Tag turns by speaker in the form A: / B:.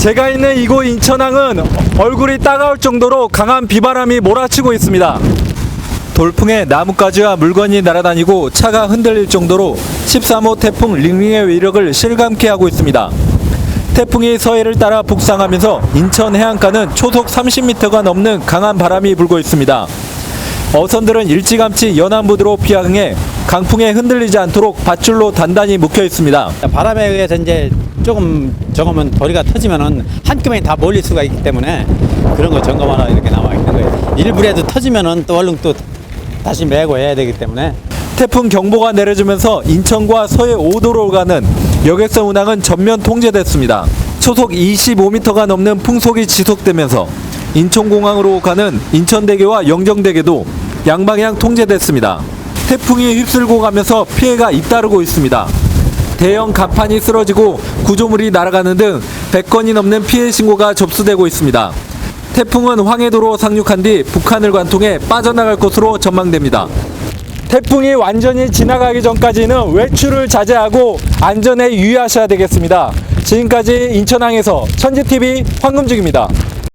A: 제가 있는 이곳 인천항은 얼굴이 따가울 정도로 강한 비바람이 몰아치고 있습니다. 돌풍에 나뭇가지와 물건이 날아다니고 차가 흔들릴 정도로 13호 태풍 링링의 위력을 실감케 하고 있습니다. 태풍이 서해를 따라 북상하면서 인천 해안가는 초속 30m가 넘는 강한 바람이 불고 있습니다. 어선들은 일찌감치 연안부두로 피항해 강풍에 흔들리지 않도록 밧줄로 단단히 묶여 있습니다.
B: 바람에 의해서 이제 조금 적으면 도리가 터지면은 한꺼번에 다 몰릴 수가 있기 때문에 그런 거 점검하라 이렇게 나와 있는 거예요. 일부라도 터지면은 또 얼른 또 다시 메고 해야 되기 때문에
A: 태풍 경보가 내려지면서 인천과 서해 5도로 가는 여객선 운항은 전면 통제됐습니다. 초속 25m가 넘는 풍속이 지속되면서 인천공항으로 가는 인천대교와 영정대교도 양방향 통제됐습니다. 태풍이 휩쓸고 가면서 피해가 잇따르고 있습니다. 대형 갑판이 쓰러지고 구조물이 날아가는 등 100건이 넘는 피해 신고가 접수되고 있습니다. 태풍은 황해도로 상륙한 뒤 북한을 관통해 빠져나갈 것으로 전망됩니다. 태풍이 완전히 지나가기 전까지는 외출을 자제하고 안전에 유의하셔야 되겠습니다. 지금까지 인천항에서 천지TV 황금직입니다.